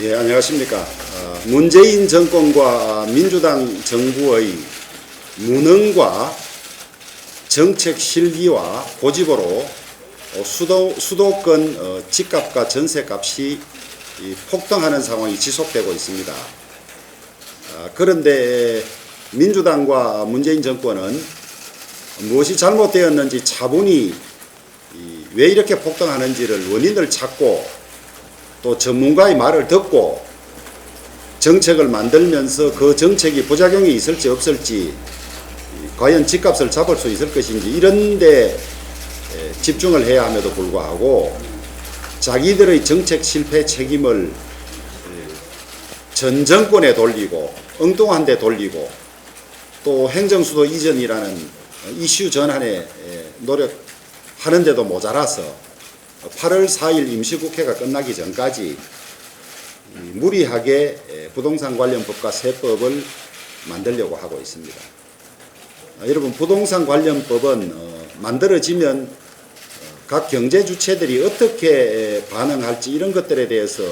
예, 안녕하십니까. 어, 문재인 정권과 민주당 정부의 무능과 정책 실기와 고집으로 어, 수도, 수도권 어, 집값과 전세값이 이 폭등하는 상황이 지속되고 있습니다. 아, 그런데 민주당과 문재인 정권은 무엇이 잘못되었는지 차분히 이왜 이렇게 폭등하는지를 원인을 찾고 또 전문가의 말을 듣고 정책을 만들면서 그 정책이 부작용이 있을지 없을지 과연 집값을 잡을 수 있을 것인지 이런 데 에, 집중을 해야 함에도 불구하고 자기들의 정책 실패 책임을 에, 전 정권에 돌리고 엉뚱한 데 돌리고 또 행정수도 이전이라는 이슈 전환에 에, 노력하는데도 모자라서 8월 4일 임시국회가 끝나기 전까지 이 무리하게 에, 부동산 관련 법과 세법을 만들려고 하고 있습니다. 아, 여러분 부동산 관련 법은 어, 만들어지면 어, 각 경제 주체들이 어떻게 에, 반응할지 이런 것들에 대해서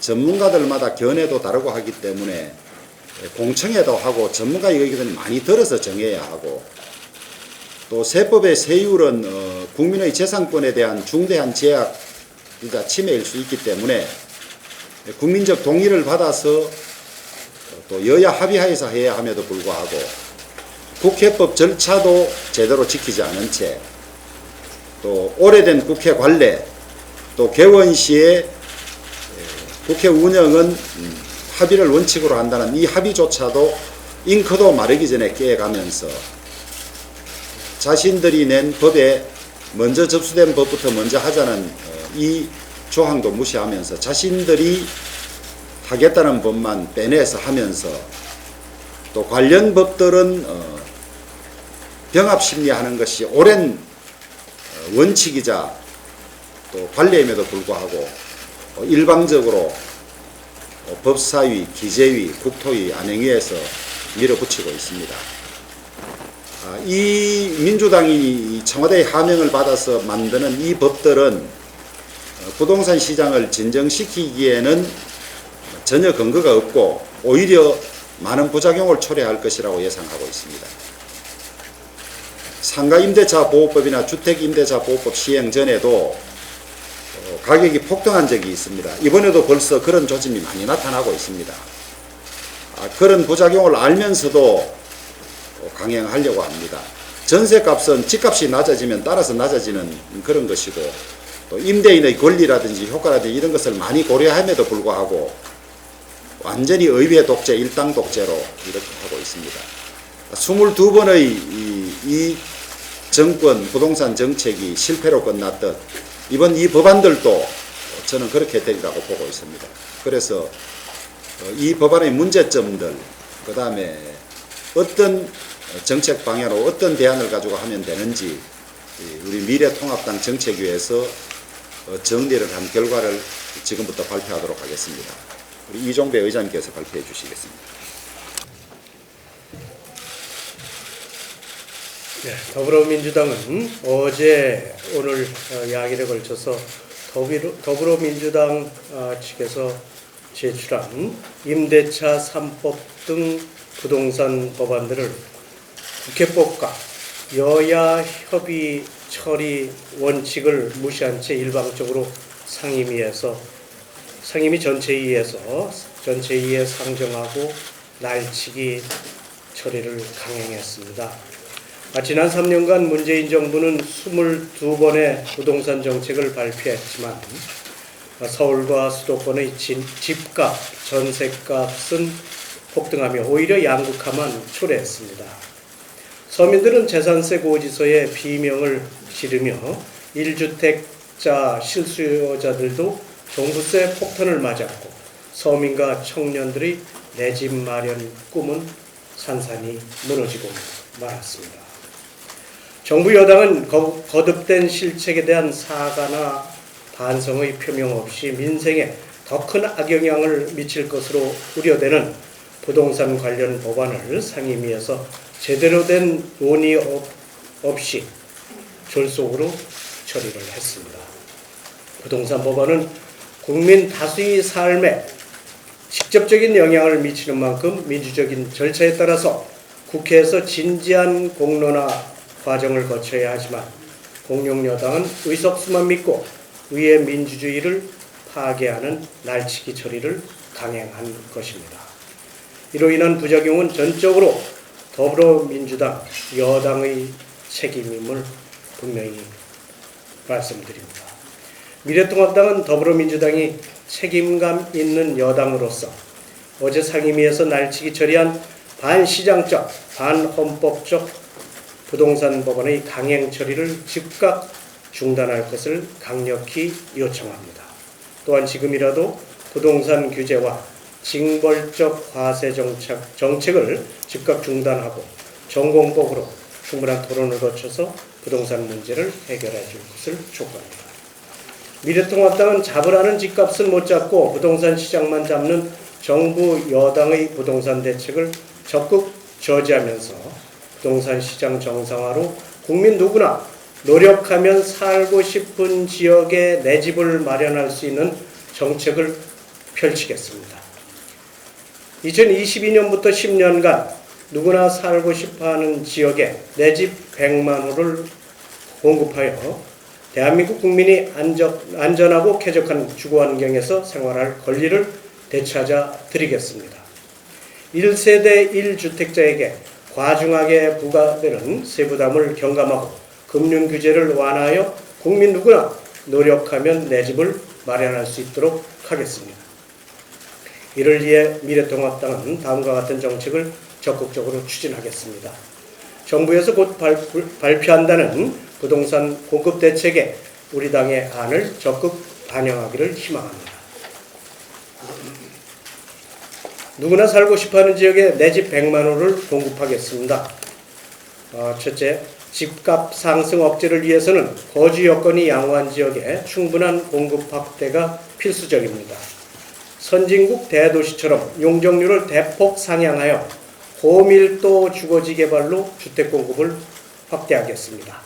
전문가들마다 견해도 다르고 하기 때문에 에, 공청회도 하고 전문가의 의견을 많이 들어서 정해야 하고 또 세법의 세율은 어, 국민의 재산권에 대한 중대한 제약이자 침해일 수 있기 때문에 국민적 동의를 받아서 어, 또 여야 합의하에서 해야 함에도 불구하고 국회법 절차도 제대로 지키지 않은 채 또 오래된 국회 관례 또 개원 시에 에, 국회 운영은 음, 합의를 원칙으로 한다는 이 합의조차도 잉크도 마르기 전에 깨가면서 자신들이 낸 법에 먼저 접수된 법부터 먼저 하자는 어, 이 조항도 무시하면서 자신들이 하겠다는 법만 빼내서 하면서 또 관련 법들은 어, 병합 심리하는 것이 오랜 어, 원칙이자 또 관례임에도 불구하고 어, 일방적으로 어, 법사위, 기재위, 국토위, 안행위에서 밀어붙이고 있습니다. 아, 이 민주당이 청와대의 하명을 받아서 만드는 이 법들은 어, 부동산 시장을 진정시키기에는 전혀 근거가 없고 오히려 많은 부작용을 초래할 것이라고 예상하고 있습니다. 상가임대차 보호법이나 주택임대차 보호법 시행 전에도 어, 가격이 폭등한 적이 있습니다. 이번에도 벌써 그런 조짐이 많이 나타나고 있습니다. 아, 그런 부작용을 알면서도 어, 강행하려고 합니다. 전세 값은 집값이 낮아지면 따라서 낮아지는 그런 것이고 또 임대인의 권리라든지 효과라든지 이런 것을 많이 고려함에도 불구하고 완전히 의회 독재, 일당 독재로 이렇게 하고 있습니다. 22번의 이, 이 정권 부동산 정책이 실패로 끝났듯 이번 이 법안들도 저는 그렇게 되리라고 보고 있습니다. 그래서 어, 이 법안의 문제점들, 그 다음에 어떤 정책 방향으로 어떤 대안을 가지고 하면 되는지 우리 미래통합당 정책위에서 어, 정리를 한 결과를 지금부터 발표하도록 하겠습니다. 우리 이종배 의장님께서 발표해 주시겠습니다. 네, 더불어민주당은 어제 오늘 어, 야기를 걸쳐서 더불어민주당 어, 측에서 제출한 임대차 3법 등 부동산 법안들을 국회법과 여야 협의 처리 원칙을 무시한 채 일방적으로 상임위에서 상임위 전체위에서 전체위에 상정하고 날치기 처리를 강행했습니다. 아, 지난 3년간 문재인 정부는 22번의 부동산 정책을 발표했지만 아, 서울과 수도권의 진- 집값, 전세값은 폭등하며 오히려 양극화만 초래했습니다. 서민들은 재산세 고지서에 비명을 지르며 1주택자 실수요자들도 종부세 폭탄을 맞았고 서민과 청년들의 내 집 마련 꿈은 산산이 무너지고 말았습니다. 정부 여당은 거- 거듭된 실책에 대한 사과나 반성의 표명 없이 민생에 더 큰 악영향을 미칠 것으로 우려되는 부동산 관련 법안을 상임위에서 제대로 된 논의 없- 없이 졸속으로 처리를 했습니다. 부동산 법안은 국민 다수의 삶에 직접적인 영향을 미치는 만큼 민주적인 절차에 따라서 국회에서 진지한 공론화 과정을 거쳐야 하지만 공룡 여당은 의석수만 믿고 의회 민주주의를 파괴하는 날치기 처리를 강행한 것입니다. 이로 인한 부작용은 전적으로 더불어민주당 여당의 책임임을 분명히 말씀드립니다. 미래통합당은 더불어민주당이 책임감 있는 여당으로서 어제 상임위에서 날치기 처리한 반시장적, 반헌법적 부동산 법안의 강행 처리를 즉각 중단할 것을 강력히 요청합니다. 또한 지금이라도 부동산 규제와 징벌적 과세 정책, 정책을 즉각 중단하고 전공법으로 충분한 토론을 거쳐서 부동산 문제를 해결해 줄 것을 촉구합니다. 미래통합당은 잡으라는 집값은 못 잡고 부동산 시장만 잡는 정부 여당의 부동산 대책을 적극 저지하면서 부동산 시장 정상화로 국민 누구나 노력하면 살고 싶은 지역에 내 집을 마련할 수 있는 정책을 펼치겠습니다. 2022년부터 10년간 누구나 살고 싶어하는 지역에 내 집 100만 호를 공급하여 대한민국 국민이 안전, 안전하고 쾌적한 주거 환경에서 생활할 권리를 되찾아 드리겠습니다. 1세대 1주택자에게 과중하게 부과되는 세부담을 경감하고 금융 규제를 완화하여 국민 누구나 노력하면 내 집을 마련할 수 있도록 하겠습니다. 이를 위해 미래통합당은 다음과 같은 정책을 적극적으로 추진하겠습니다. 정부에서 곧 발, 발표한다는 부동산 공급 대책에 우리 당의 안을 적극 반영하기를 희망합니다. 누구나 살고 싶어하는 지역에 내 집 100만 호를 공급하겠습니다. 어, 첫째, 집값 상승 억제를 위해서는 거주 여건이 양호한 지역에 충분한 공급 확대가 필수적입니다. 선진국 대도시처럼 용적률을 대폭 상향하여 고밀도 주거지 개발로 주택 공급을 확대하겠습니다.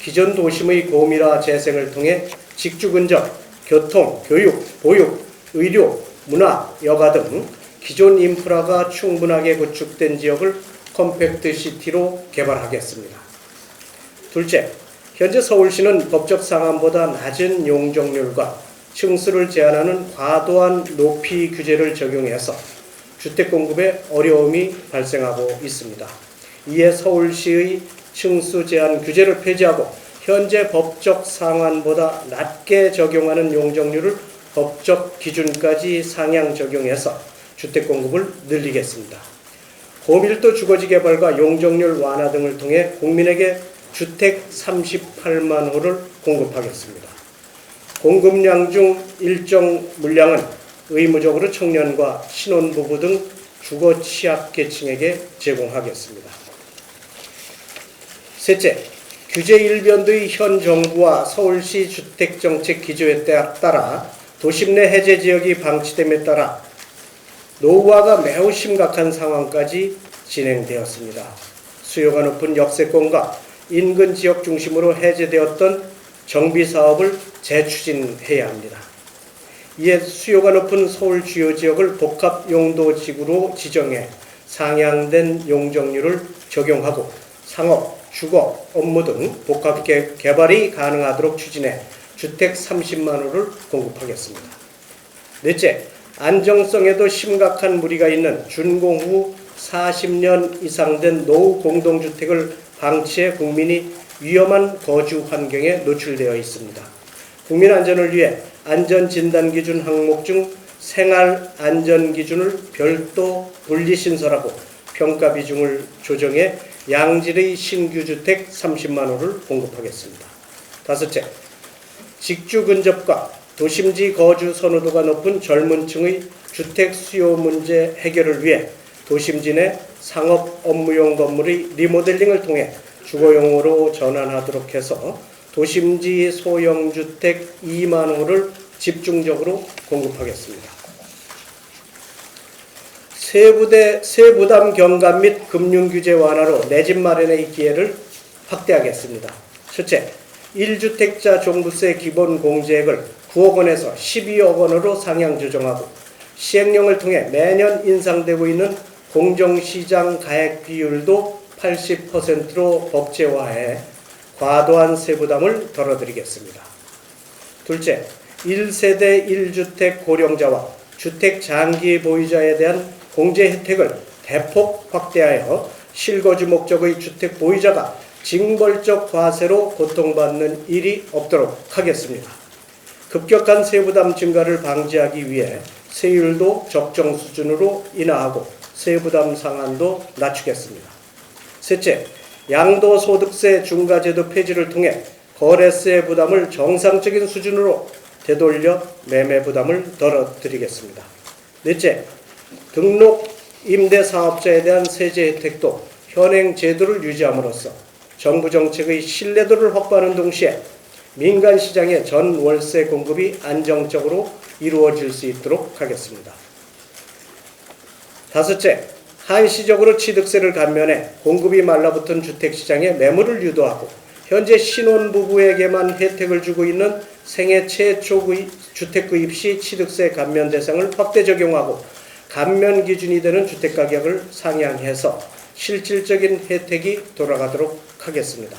기존 도심의 고밀화 재생을 통해 직주 근접, 교통, 교육, 보육, 의료, 문화, 여가 등 기존 인프라가 충분하게 구축된 지역을 컴팩트 시티로 개발하겠습니다. 둘째, 현재 서울시는 법적 상한보다 낮은 용적률과 층수를 제한하는 과도한 높이 규제를 적용해서 주택 공급에 어려움이 발생하고 있습니다. 이에 서울시의 층수 제한 규제를 폐지하고 현재 법적 상한보다 낮게 적용하는 용적률을 법적 기준까지 상향 적용해서 주택 공급을 늘리겠습니다. 고밀도 주거지 개발과 용적률 완화 등을 통해 국민에게 주택 38만 호를 공급하겠습니다. 공급량 중 일정 물량은 의무적으로 청년과 신혼부부 등 주거 취약 계층에게 제공하겠습니다. 셋째, 규제 일변도의 현 정부와 서울시 주택정책 기조에 따라 도심 내 해제 지역이 방치됨에 따라 노후화가 매우 심각한 상황까지 진행되었습니다. 수요가 높은 역세권과 인근 지역 중심으로 해제되었던 정비 사업을 재추진해야 합니다. 이에 수요가 높은 서울 주요 지역을 복합 용도 지구로 지정해 상향된 용적률을 적용하고 상업, 주거, 업무 등 복합 개- 개발이 가능하도록 추진해 주택 30만 호를 공급하겠습니다. 넷째, 안정성에도 심각한 무리가 있는 준공 후 40년 이상 된 노후 공동주택을 방치해 국민이 위험한 거주 환경에 노출되어 있습니다. 국민 안전을 위해 안전 진단 기준 항목 중 생활 안전 기준을 별도 분리 신설하고 평가 비중을 조정해 양질의 신규 주택 30만 호를 공급하겠습니다. 다섯째, 직주 근접과 도심지 거주 선호도가 높은 젊은 층의 주택 수요 문제 해결을 위해 도심지 내 상업 업무용 건물의 리모델링을 통해 주거용으로 전환하도록 해서 도심지 소형 주택 2만 호를 집중적으로 공급하겠습니다. 세부대 세부담 경감 및 금융 규제 완화로 내 집 마련의 기회를 확대하겠습니다. 첫째, 1주택자 종부세 기본 공제액을 9억 원에서 12억 원으로 상향 조정하고 시행령을 통해 매년 인상되고 있는 공정시장 가액 비율도 80%로 법제화해 과도한 세부담을 덜어드리겠습니다. 둘째, 1세대 1주택 고령자와 주택 장기 보유자에 대한 공제 혜택을 대폭 확대하여 실거주 목적의 주택 보유자가 징벌적 과세로 고통받는 일이 없도록 하겠습니다. 급격한 세부담 증가를 방지하기 위해 세율도 적정 수준으로 인하하고 세부담 상한도 낮추겠습니다. 셋째, 양도소득세 중과제도 폐지를 통해 거래세 부담을 정상적인 수준으로 되돌려 매매 부담을 덜어드리겠습니다. 넷째, 등록 임대 사업자에 대한 세제 혜택도 현행 제도를 유지함으로써 정부 정책의 신뢰도를 확보하는 동시에 민간 시장의 전 월세 공급이 안정적으로 이루어질 수 있도록 하겠습니다. 다섯째, 한시적으로 취득세를 감면해 공급이 말라붙은 주택 시장에 매물을 유도하고 현재 신혼부부에게만 혜택을 주고 있는 생애 최초 구입, 주택 구입 시 취득세 감면 대상을 확대 적용하고 감면 기준이 되는 주택 가격을 상향해서 실질적인 혜택이 돌아가도록 하겠습니다.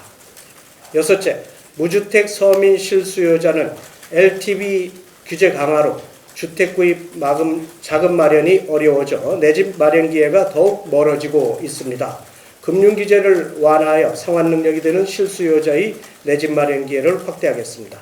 여섯째, 무주택 서민 실수요자는 LTV 규제 강화로 주택 구입 마금 자금 마련이 어려워져 내 집 마련 기회가 더욱 멀어지고 있습니다. 금융 규제를 완화하여 상환 능력이 되는 실수요자의 내 집 마련 기회를 확대하겠습니다.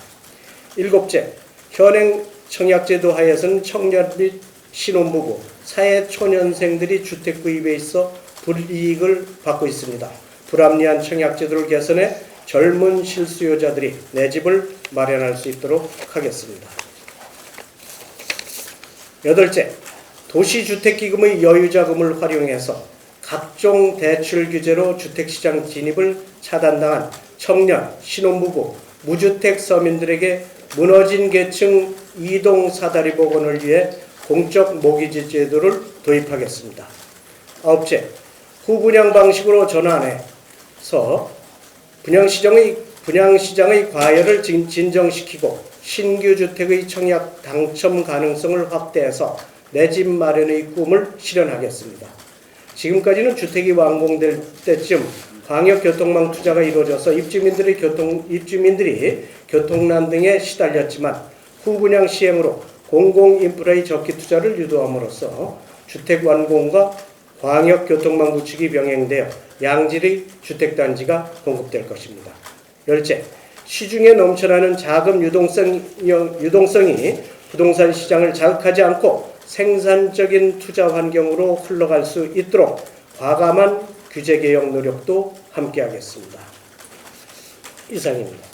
일곱째, 현행 청약제도 하에서는 청년 및 신혼부부, 사회 초년생들이 주택 구입에 있어 불이익을 받고 있습니다. 불합리한 청약제도를 개선해 젊은 실수요자들이 내 집을 마련할 수 있도록 하겠습니다. 여덟째, 도시주택기금의 여유자금을 활용해서 각종 대출 규제로 주택시장 진입을 차단당한 청년, 신혼부부, 무주택 서민들에게 무너진 계층 이동 사다리 복원을 위해 공적 모기지 제도를 도입하겠습니다. 아홉째, 후분양 방식으로 전환해서 분양시장의 분양시장의 과열을 진- 진정시키고 신규 주택의 청약 당첨 가능성을 확대해서 내 집 마련의 꿈을 실현하겠습니다. 지금까지는 주택이 완공될 때쯤 광역 교통망 투자가 이루어져서 입주민들의 교통 입주민들이 교통난 등에 시달렸지만 후분양 시행으로 공공 인프라의 적기 투자를 유도함으로써 주택 완공과 광역 교통망 구축이 병행되어 양질의 주택 단지가 공급될 것입니다. 열째, 시중에 넘쳐나는 자금 유동성, 유동성이 부동산 시장을 자극하지 않고 생산적인 투자 환경으로 흘러갈 수 있도록 과감한 규제 개혁 노력도 함께 하겠습니다. 이상입니다.